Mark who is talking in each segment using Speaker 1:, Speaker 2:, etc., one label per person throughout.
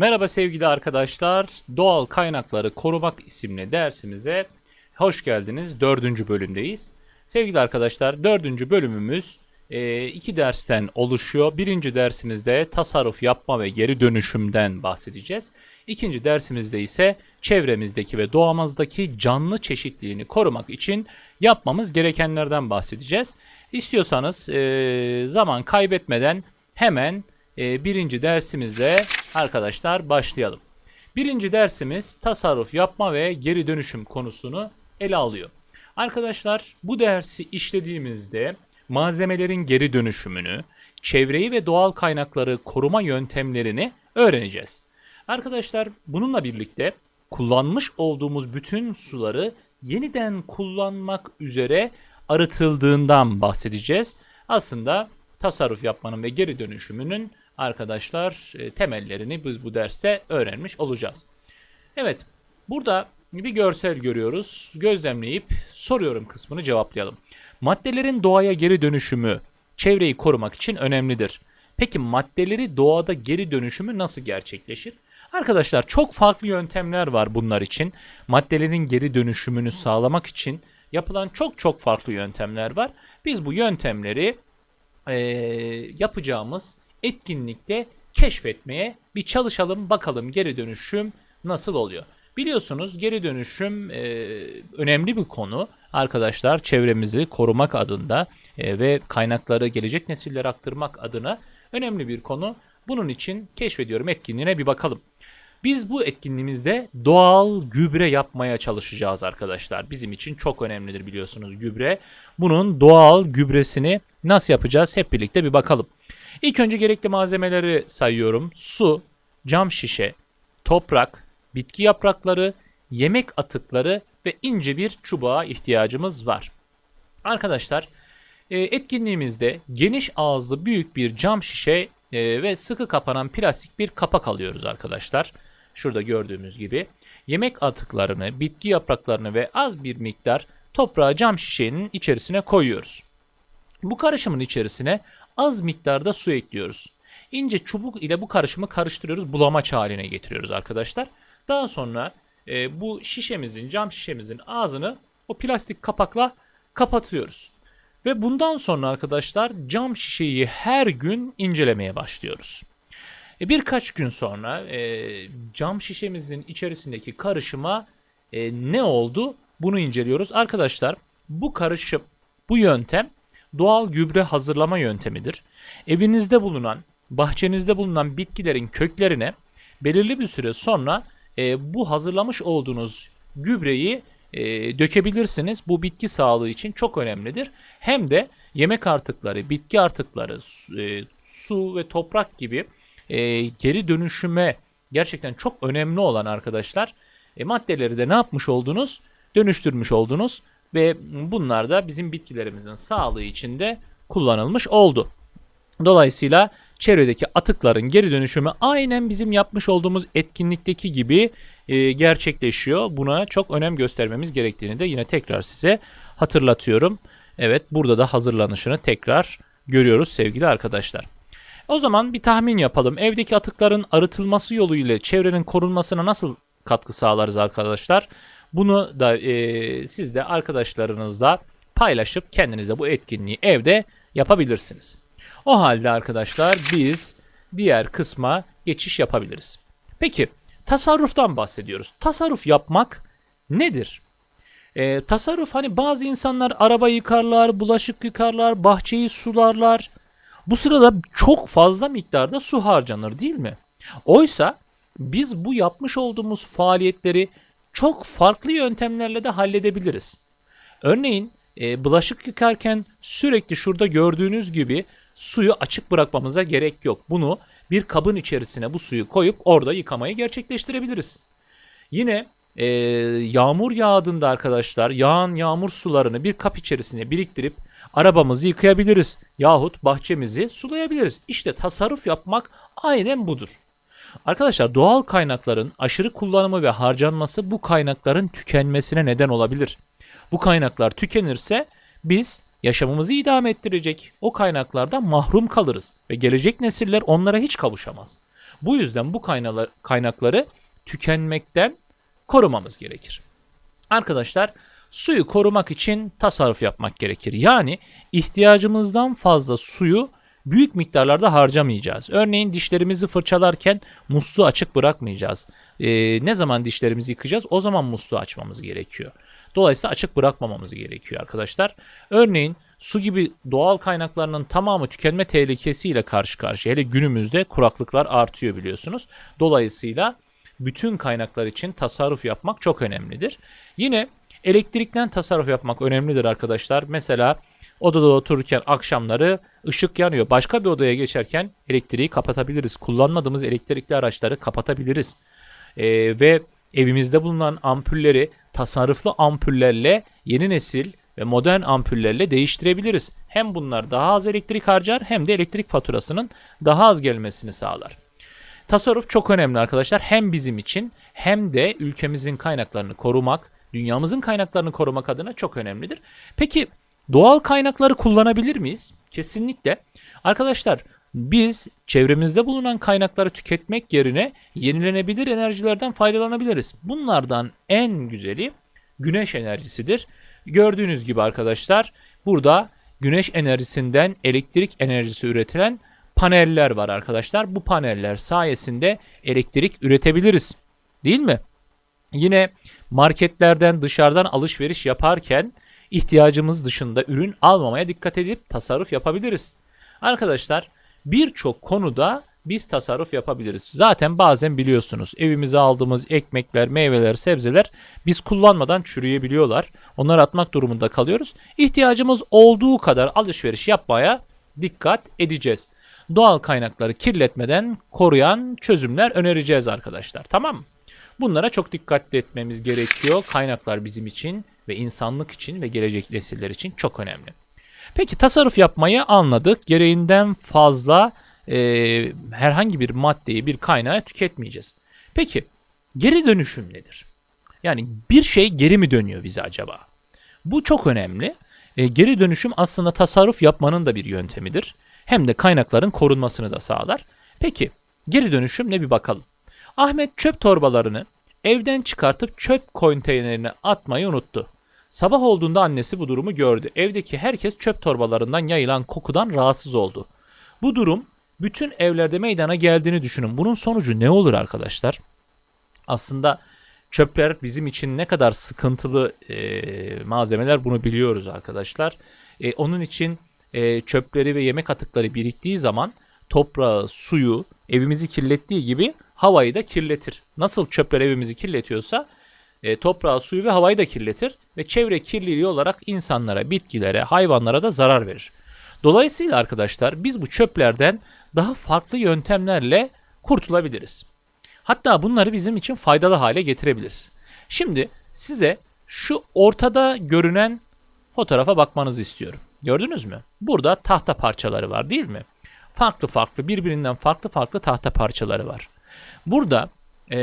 Speaker 1: Merhaba sevgili arkadaşlar. Doğal kaynakları korumak isimli dersimize hoş geldiniz. Dördüncü bölümdeyiz. Sevgili arkadaşlar dördüncü bölümümüz e, iki dersten oluşuyor. Birinci dersimizde tasarruf yapma ve geri dönüşümden bahsedeceğiz. İkinci dersimizde ise çevremizdeki ve doğamızdaki canlı çeşitliliğini korumak için yapmamız gerekenlerden bahsedeceğiz. İstiyorsanız e, zaman kaybetmeden hemen e, birinci dersimizle arkadaşlar başlayalım. Birinci dersimiz tasarruf yapma ve geri dönüşüm konusunu ele alıyor. Arkadaşlar bu dersi işlediğimizde malzemelerin geri dönüşümünü, çevreyi ve doğal kaynakları koruma yöntemlerini öğreneceğiz. Arkadaşlar bununla birlikte kullanmış olduğumuz bütün suları yeniden kullanmak üzere arıtıldığından bahsedeceğiz. Aslında tasarruf yapmanın ve geri dönüşümünün arkadaşlar e, temellerini biz bu derste öğrenmiş olacağız. Evet, burada bir görsel görüyoruz. Gözlemleyip soruyorum kısmını cevaplayalım. Maddelerin doğaya geri dönüşümü çevreyi korumak için önemlidir. Peki maddeleri doğada geri dönüşümü nasıl gerçekleşir? Arkadaşlar çok farklı yöntemler var bunlar için. Maddelerin geri dönüşümünü sağlamak için yapılan çok çok farklı yöntemler var. Biz bu yöntemleri e, yapacağımız etkinlikte keşfetmeye bir çalışalım bakalım geri dönüşüm nasıl oluyor. Biliyorsunuz geri dönüşüm e, önemli bir konu. Arkadaşlar çevremizi korumak adında e, ve kaynakları gelecek nesillere aktarmak adına önemli bir konu. Bunun için keşfediyorum etkinliğine bir bakalım. Biz bu etkinliğimizde doğal gübre yapmaya çalışacağız arkadaşlar. Bizim için çok önemlidir biliyorsunuz gübre. Bunun doğal gübresini nasıl yapacağız hep birlikte bir bakalım. İlk önce gerekli malzemeleri sayıyorum. Su, cam şişe, toprak, bitki yaprakları, yemek atıkları ve ince bir çubuğa ihtiyacımız var. Arkadaşlar e, etkinliğimizde geniş ağızlı büyük bir cam şişe e, ve sıkı kapanan plastik bir kapak alıyoruz arkadaşlar. Şurada gördüğümüz gibi yemek atıklarını, bitki yapraklarını ve az bir miktar toprağı cam şişenin içerisine koyuyoruz. Bu karışımın içerisine az miktarda su ekliyoruz. İnce çubuk ile bu karışımı karıştırıyoruz, bulamaç haline getiriyoruz arkadaşlar. Daha sonra e, bu şişemizin, cam şişemizin ağzını o plastik kapakla kapatıyoruz. Ve bundan sonra arkadaşlar cam şişeyi her gün incelemeye başlıyoruz. E, birkaç gün sonra e, cam şişemizin içerisindeki karışıma e, ne oldu bunu inceliyoruz. Arkadaşlar bu karışım, bu yöntem doğal gübre hazırlama yöntemidir. Evinizde bulunan, bahçenizde bulunan bitkilerin köklerine belirli bir süre sonra e, bu hazırlamış olduğunuz gübreyi e, dökebilirsiniz. Bu bitki sağlığı için çok önemlidir. Hem de yemek artıkları, bitki artıkları, e, su ve toprak gibi e, geri dönüşüme gerçekten çok önemli olan arkadaşlar e, maddeleri de ne yapmış oldunuz? Dönüştürmüş oldunuz ve bunlar da bizim bitkilerimizin sağlığı için de kullanılmış oldu. Dolayısıyla çevredeki atıkların geri dönüşümü aynen bizim yapmış olduğumuz etkinlikteki gibi e, gerçekleşiyor. Buna çok önem göstermemiz gerektiğini de yine tekrar size hatırlatıyorum. Evet burada da hazırlanışını tekrar görüyoruz sevgili arkadaşlar. O zaman bir tahmin yapalım. Evdeki atıkların arıtılması yoluyla çevrenin korunmasına nasıl katkı sağlarız arkadaşlar? Bunu da e, siz de arkadaşlarınızla paylaşıp kendinize bu etkinliği evde yapabilirsiniz. O halde arkadaşlar biz diğer kısma geçiş yapabiliriz. Peki tasarruftan bahsediyoruz. Tasarruf yapmak nedir? E, tasarruf hani bazı insanlar araba yıkarlar, bulaşık yıkarlar, bahçeyi sularlar. Bu sırada çok fazla miktarda su harcanır değil mi? Oysa biz bu yapmış olduğumuz faaliyetleri çok farklı yöntemlerle de halledebiliriz. Örneğin e, bulaşık yıkarken sürekli şurada gördüğünüz gibi suyu açık bırakmamıza gerek yok. Bunu bir kabın içerisine bu suyu koyup orada yıkamayı gerçekleştirebiliriz. Yine e, yağmur yağdığında arkadaşlar yağan yağmur sularını bir kap içerisine biriktirip arabamızı yıkayabiliriz yahut bahçemizi sulayabiliriz. İşte tasarruf yapmak aynen budur. Arkadaşlar doğal kaynakların aşırı kullanımı ve harcanması bu kaynakların tükenmesine neden olabilir. Bu kaynaklar tükenirse biz yaşamımızı idame ettirecek o kaynaklardan mahrum kalırız ve gelecek nesiller onlara hiç kavuşamaz. Bu yüzden bu kaynakları tükenmekten korumamız gerekir. Arkadaşlar suyu korumak için tasarruf yapmak gerekir. Yani ihtiyacımızdan fazla suyu büyük miktarlarda harcamayacağız. Örneğin dişlerimizi fırçalarken musluğu açık bırakmayacağız. Ee, ne zaman dişlerimizi yıkayacağız? O zaman musluğu açmamız gerekiyor. Dolayısıyla açık bırakmamamız gerekiyor arkadaşlar. Örneğin su gibi doğal kaynaklarının tamamı tükenme tehlikesiyle karşı karşıya. Hele günümüzde kuraklıklar artıyor biliyorsunuz. Dolayısıyla bütün kaynaklar için tasarruf yapmak çok önemlidir. Yine elektrikten tasarruf yapmak önemlidir arkadaşlar. Mesela odada otururken akşamları ışık yanıyor. Başka bir odaya geçerken elektriği kapatabiliriz. Kullanmadığımız elektrikli araçları kapatabiliriz. Ee, ve evimizde bulunan ampulleri tasarruflu ampullerle yeni nesil ve modern ampullerle değiştirebiliriz. Hem bunlar daha az elektrik harcar hem de elektrik faturasının daha az gelmesini sağlar. Tasarruf çok önemli arkadaşlar. Hem bizim için hem de ülkemizin kaynaklarını korumak, dünyamızın kaynaklarını korumak adına çok önemlidir. Peki doğal kaynakları kullanabilir miyiz? Kesinlikle. Arkadaşlar biz çevremizde bulunan kaynakları tüketmek yerine yenilenebilir enerjilerden faydalanabiliriz. Bunlardan en güzeli güneş enerjisidir. Gördüğünüz gibi arkadaşlar burada güneş enerjisinden elektrik enerjisi üretilen paneller var arkadaşlar. Bu paneller sayesinde elektrik üretebiliriz. Değil mi? Yine marketlerden dışarıdan alışveriş yaparken ihtiyacımız dışında ürün almamaya dikkat edip tasarruf yapabiliriz. Arkadaşlar birçok konuda biz tasarruf yapabiliriz. Zaten bazen biliyorsunuz evimize aldığımız ekmekler, meyveler, sebzeler biz kullanmadan çürüyebiliyorlar. Onları atmak durumunda kalıyoruz. İhtiyacımız olduğu kadar alışveriş yapmaya dikkat edeceğiz. Doğal kaynakları kirletmeden koruyan çözümler önereceğiz arkadaşlar. Tamam mı? Bunlara çok dikkatli etmemiz gerekiyor. Kaynaklar bizim için ve insanlık için ve gelecek nesiller için çok önemli. Peki tasarruf yapmayı anladık. Gereğinden fazla e, herhangi bir maddeyi, bir kaynağı tüketmeyeceğiz. Peki geri dönüşüm nedir? Yani bir şey geri mi dönüyor bize acaba? Bu çok önemli. E, geri dönüşüm aslında tasarruf yapmanın da bir yöntemidir. Hem de kaynakların korunmasını da sağlar. Peki geri dönüşüm ne bir bakalım. Ahmet çöp torbalarını evden çıkartıp çöp konteynerine atmayı unuttu. Sabah olduğunda annesi bu durumu gördü. Evdeki herkes çöp torbalarından yayılan kokudan rahatsız oldu. Bu durum bütün evlerde meydana geldiğini düşünün. Bunun sonucu ne olur arkadaşlar? Aslında çöpler bizim için ne kadar sıkıntılı e, malzemeler bunu biliyoruz arkadaşlar. E, onun için e, çöpleri ve yemek atıkları biriktiği zaman toprağı, suyu, evimizi kirlettiği gibi havayı da kirletir. Nasıl çöpler evimizi kirletiyorsa e, toprağı, suyu ve havayı da kirletir ve çevre kirliliği olarak insanlara, bitkilere, hayvanlara da zarar verir. Dolayısıyla arkadaşlar biz bu çöplerden daha farklı yöntemlerle kurtulabiliriz. Hatta bunları bizim için faydalı hale getirebiliriz. Şimdi size şu ortada görünen fotoğrafa bakmanızı istiyorum. Gördünüz mü? Burada tahta parçaları var değil mi? Farklı farklı birbirinden farklı farklı tahta parçaları var. Burada e,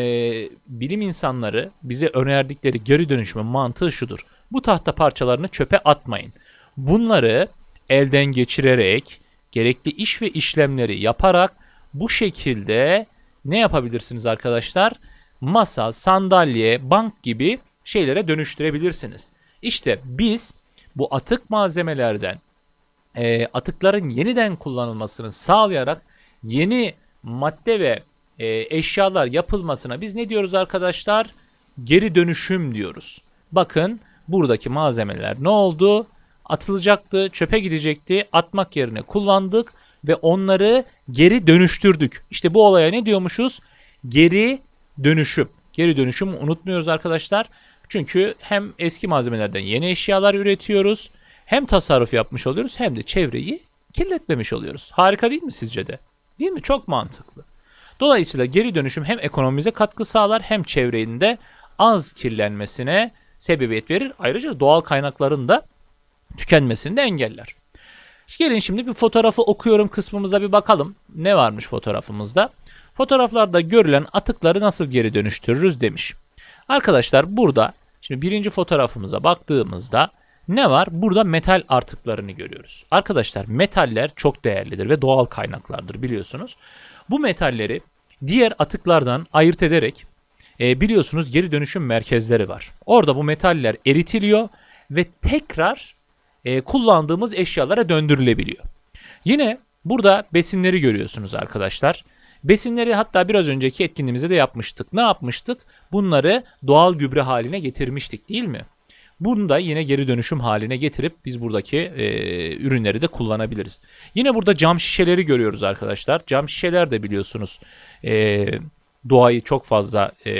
Speaker 1: bilim insanları bize önerdikleri geri dönüşümün mantığı şudur. Bu tahta parçalarını çöpe atmayın. Bunları elden geçirerek gerekli iş ve işlemleri yaparak bu şekilde ne yapabilirsiniz arkadaşlar? Masa, sandalye, bank gibi şeylere dönüştürebilirsiniz. İşte biz bu atık malzemelerden e, atıkların yeniden kullanılmasını sağlayarak yeni madde ve e, eşyalar yapılmasına biz ne diyoruz arkadaşlar? Geri dönüşüm diyoruz. Bakın buradaki malzemeler ne oldu? Atılacaktı, çöpe gidecekti. Atmak yerine kullandık ve onları geri dönüştürdük. İşte bu olaya ne diyormuşuz? Geri dönüşüm. Geri dönüşüm unutmuyoruz arkadaşlar. Çünkü hem eski malzemelerden yeni eşyalar üretiyoruz. Hem tasarruf yapmış oluyoruz hem de çevreyi kirletmemiş oluyoruz. Harika değil mi sizce de? Değil mi? Çok mantıklı. Dolayısıyla geri dönüşüm hem ekonomimize katkı sağlar hem çevrenin de az kirlenmesine sebebiyet verir. Ayrıca doğal kaynakların da tükenmesini de engeller. Gelin şimdi bir fotoğrafı okuyorum kısmımıza bir bakalım. Ne varmış fotoğrafımızda? Fotoğraflarda görülen atıkları nasıl geri dönüştürürüz demiş. Arkadaşlar burada şimdi birinci fotoğrafımıza baktığımızda ne var? Burada metal artıklarını görüyoruz. Arkadaşlar metaller çok değerlidir ve doğal kaynaklardır biliyorsunuz. Bu metalleri diğer atıklardan ayırt ederek e, biliyorsunuz geri dönüşüm merkezleri var. Orada bu metaller eritiliyor ve tekrar e, kullandığımız eşyalara döndürülebiliyor. Yine burada besinleri görüyorsunuz arkadaşlar. Besinleri hatta biraz önceki etkinliğimizde de yapmıştık. Ne yapmıştık? Bunları doğal gübre haline getirmiştik değil mi? Bunu da yine geri dönüşüm haline getirip biz buradaki e, ürünleri de kullanabiliriz. Yine burada cam şişeleri görüyoruz arkadaşlar. Cam şişeler de biliyorsunuz e, doğayı çok fazla e,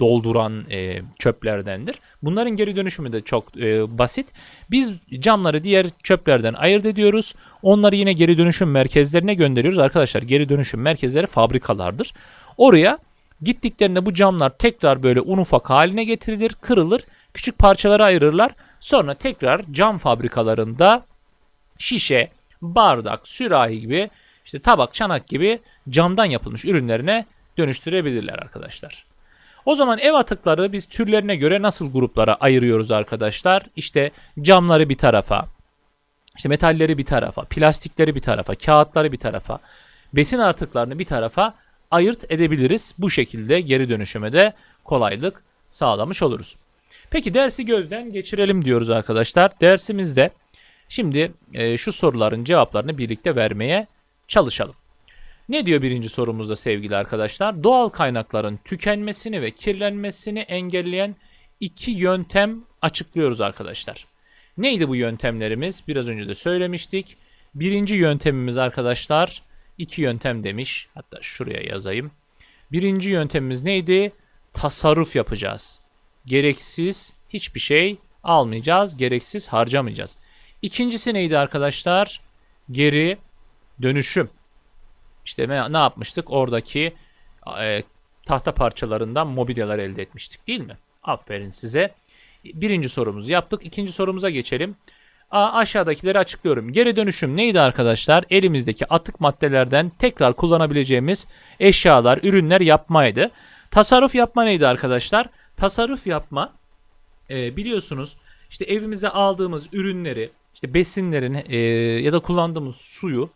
Speaker 1: dolduran e, çöplerdendir. Bunların geri dönüşümü de çok e, basit. Biz camları diğer çöplerden ayırt ediyoruz. Onları yine geri dönüşüm merkezlerine gönderiyoruz. Arkadaşlar geri dönüşüm merkezleri fabrikalardır. Oraya gittiklerinde bu camlar tekrar böyle un ufak haline getirilir, kırılır, küçük parçalara ayırırlar. Sonra tekrar cam fabrikalarında şişe, bardak, sürahi gibi işte tabak, çanak gibi camdan yapılmış ürünlerine dönüştürebilirler arkadaşlar. O zaman ev atıkları biz türlerine göre nasıl gruplara ayırıyoruz arkadaşlar? İşte camları bir tarafa, işte metalleri bir tarafa, plastikleri bir tarafa, kağıtları bir tarafa, besin artıklarını bir tarafa ayırt edebiliriz. Bu şekilde geri dönüşüme de kolaylık sağlamış oluruz. Peki dersi gözden geçirelim diyoruz arkadaşlar. Dersimizde şimdi e, şu soruların cevaplarını birlikte vermeye çalışalım. Ne diyor birinci sorumuzda sevgili arkadaşlar? Doğal kaynakların tükenmesini ve kirlenmesini engelleyen iki yöntem açıklıyoruz arkadaşlar. Neydi bu yöntemlerimiz? Biraz önce de söylemiştik. Birinci yöntemimiz arkadaşlar iki yöntem demiş. Hatta şuraya yazayım. Birinci yöntemimiz neydi? Tasarruf yapacağız. Gereksiz hiçbir şey almayacağız. Gereksiz harcamayacağız. İkincisi neydi arkadaşlar? Geri dönüşüm. İşte ne yapmıştık? Oradaki e, tahta parçalarından mobilyalar elde etmiştik değil mi? Aferin size. Birinci sorumuzu yaptık. İkinci sorumuza geçelim. A, aşağıdakileri açıklıyorum. Geri dönüşüm neydi arkadaşlar? Elimizdeki atık maddelerden tekrar kullanabileceğimiz eşyalar, ürünler yapmaydı. Tasarruf yapma neydi arkadaşlar? Tasarruf yapma e, biliyorsunuz işte evimize aldığımız ürünleri, işte besinlerin e, ya da kullandığımız suyu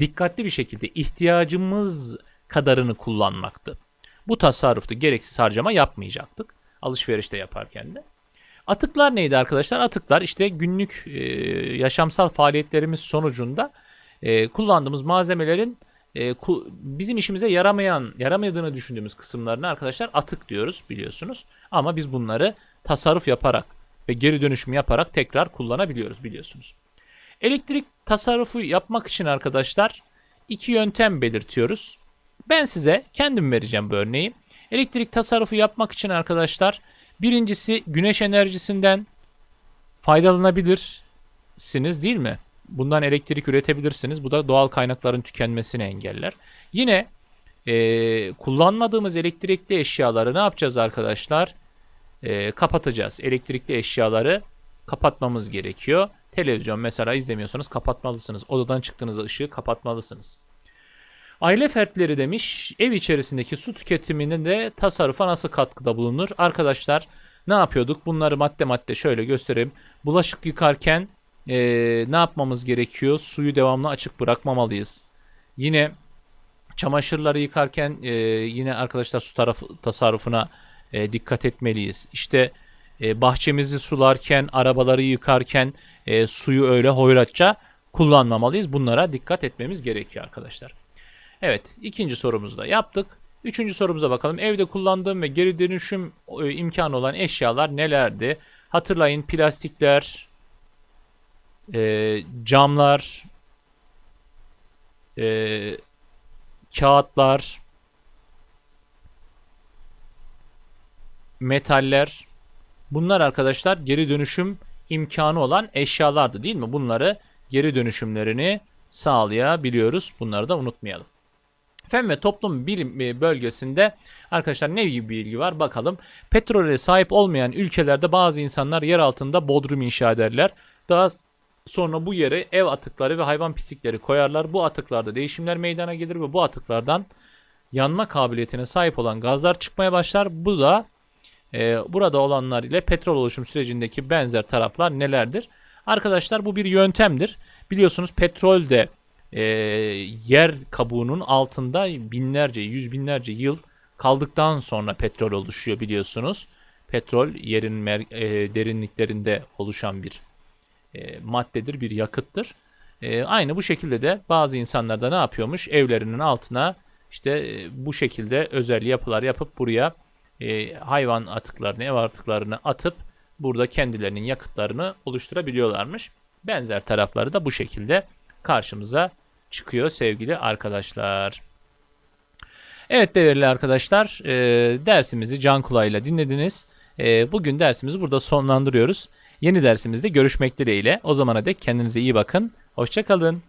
Speaker 1: dikkatli bir şekilde ihtiyacımız kadarını kullanmaktı. Bu tasarruftu. Gereksiz harcama yapmayacaktık. Alışverişte yaparken de. Atıklar neydi arkadaşlar? Atıklar işte günlük e, yaşamsal faaliyetlerimiz sonucunda e, kullandığımız malzemelerin e, bizim işimize yaramayan, yaramadığını düşündüğümüz kısımlarını arkadaşlar atık diyoruz biliyorsunuz. Ama biz bunları tasarruf yaparak ve geri dönüşüm yaparak tekrar kullanabiliyoruz biliyorsunuz. Elektrik tasarrufu yapmak için arkadaşlar iki yöntem belirtiyoruz. Ben size kendim vereceğim bu örneği. Elektrik tasarrufu yapmak için arkadaşlar birincisi güneş enerjisinden faydalanabilirsiniz değil mi? Bundan elektrik üretebilirsiniz. Bu da doğal kaynakların tükenmesini engeller. Yine e, kullanmadığımız elektrikli eşyaları ne yapacağız arkadaşlar? E, kapatacağız. Elektrikli eşyaları kapatmamız gerekiyor. Televizyon mesela izlemiyorsanız kapatmalısınız. Odadan çıktığınızda ışığı kapatmalısınız. Aile fertleri demiş ev içerisindeki su tüketiminde de tasarrufa nasıl katkıda bulunur? Arkadaşlar ne yapıyorduk? Bunları madde madde şöyle göstereyim. Bulaşık yıkarken e, ne yapmamız gerekiyor? Suyu devamlı açık bırakmamalıyız. Yine çamaşırları yıkarken e, yine arkadaşlar su tarafı tasarrufuna e, dikkat etmeliyiz. İşte e, bahçemizi sularken, arabaları yıkarken e, suyu öyle hoyratça kullanmamalıyız. Bunlara dikkat etmemiz gerekiyor arkadaşlar. Evet ikinci sorumuzu da yaptık. Üçüncü sorumuza bakalım. Evde kullandığım ve geri dönüşüm e, imkanı olan eşyalar nelerdi? Hatırlayın plastikler, e, camlar, e, kağıtlar, metaller. Bunlar arkadaşlar geri dönüşüm imkanı olan eşyalardı değil mi? Bunları geri dönüşümlerini sağlayabiliyoruz. Bunları da unutmayalım. Fen ve toplum bilim e, bölgesinde arkadaşlar ne gibi bilgi var bakalım. Petrole sahip olmayan ülkelerde bazı insanlar yer altında bodrum inşa ederler. Daha sonra bu yere ev atıkları ve hayvan pislikleri koyarlar. Bu atıklarda değişimler meydana gelir ve bu atıklardan yanma kabiliyetine sahip olan gazlar çıkmaya başlar. Bu da e, burada olanlar ile petrol oluşum sürecindeki benzer taraflar nelerdir? Arkadaşlar bu bir yöntemdir. Biliyorsunuz petrol de e, yer kabuğunun altında binlerce, yüz binlerce yıl kaldıktan sonra petrol oluşuyor biliyorsunuz. Petrol yerin e, derinliklerinde oluşan bir e, maddedir, bir yakıttır. E, aynı bu şekilde de bazı insanlar da ne yapıyormuş? Evlerinin altına işte e, bu şekilde özel yapılar yapıp buraya e, hayvan atıklarını, ev atıklarını atıp burada kendilerinin yakıtlarını oluşturabiliyorlarmış. Benzer tarafları da bu şekilde karşımıza çıkıyor sevgili arkadaşlar. Evet değerli arkadaşlar e, dersimizi can kulağıyla dinlediniz. E, bugün dersimizi burada sonlandırıyoruz. Yeni dersimizde görüşmek dileğiyle. O zamana dek kendinize iyi bakın. Hoşçakalın.